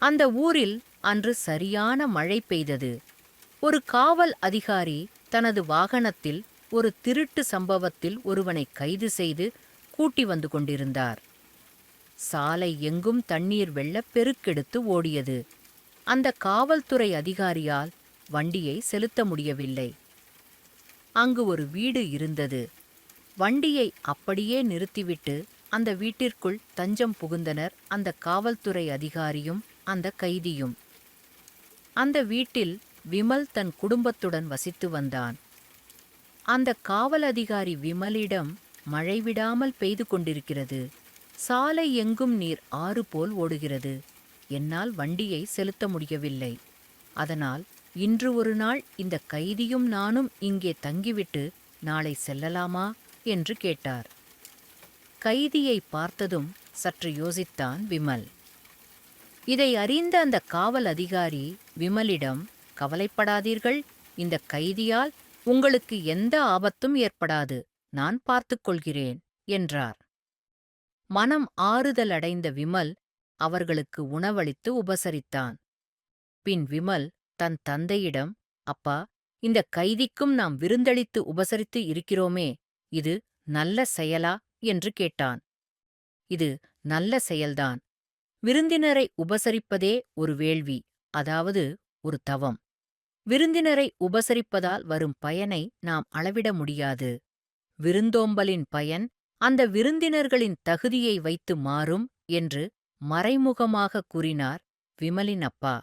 அந்த ஊரில் அன்று சரியான மழை பெய்தது. ஒரு காவல் அதிகாரி தனது வாகனத்தில் ஒரு திருட்டு சம்பவத்தில் ஒருவனை கைது செய்து கூட்டி வந்து கொண்டிருந்தார். சாலை எங்கும் தண்ணீர் வெள்ளப் பெருக்கெடுத்து ஓடியது. அந்த காவல்துறை அதிகாரியால் வண்டியை செலுத்த முடியவில்லை. அங்கு ஒரு வீடு இருந்தது. வண்டியை அப்படியே நிறுத்திவிட்டு அந்த வீட்டிற்குள் தஞ்சம் புகுந்தனர் அந்த காவல்துறை அதிகாரியும் அந்த கைதியும். அந்த வீட்டில் விமல் தன் குடும்பத்துடன் வசித்து வந்தான். அந்த காவல் அதிகாரி விமலிடம் மழை விடாமல் பெய்து கொண்டிருக்கிறது. சாலை எங்கும் நீர் ஆறு போல் ஓடுகிறது. என்னால் வண்டியை செலுத்த முடியவில்லை. அதனால் இன்று ஒரு நாள் இந்த கைதியும் நானும் இங்கே தங்கிவிட்டு நாளை செல்லலாமா? என்று கேட்டார். கைதியை பார்த்ததும் சற்று யோசித்தான் விமல். இதை அறிந்த அந்த காவல் அதிகாரி விமலிடம் கவலைப்படாதீர்கள் இந்த கைதியால் உங்களுக்கு எந்த ஆபத்தும் ஏற்படாது நான் பார்த்துக்கொள்கிறேன் என்றார். மனம் ஆறுதல் அடைந்த விமல் அவர்களுக்கு உணவளித்து உபசரித்தான். பின் விமல் தன் தந்தையிடம் அப்பா இந்த கைதிக்கும் நாம் விருந்தளித்து உபசரித்து இருக்கிறோமே இது நல்ல செயலா? என்று கேட்டான். இது நல்ல செயல்தான் விருந்தினரை உபசரிப்பதே ஒரு வேள்வி அதாவது ஒரு தவம். விருந்தினரை உபசரிப்பதால் வரும் பயனை நாம் அளவிட முடியாது. விருந்தோம்பலின் பயன் அந்த விருந்தினர்களின் தகுதியை வைத்து மாறும் என்று மறைமுகமாக கூறினார் விமலின் அப்பா.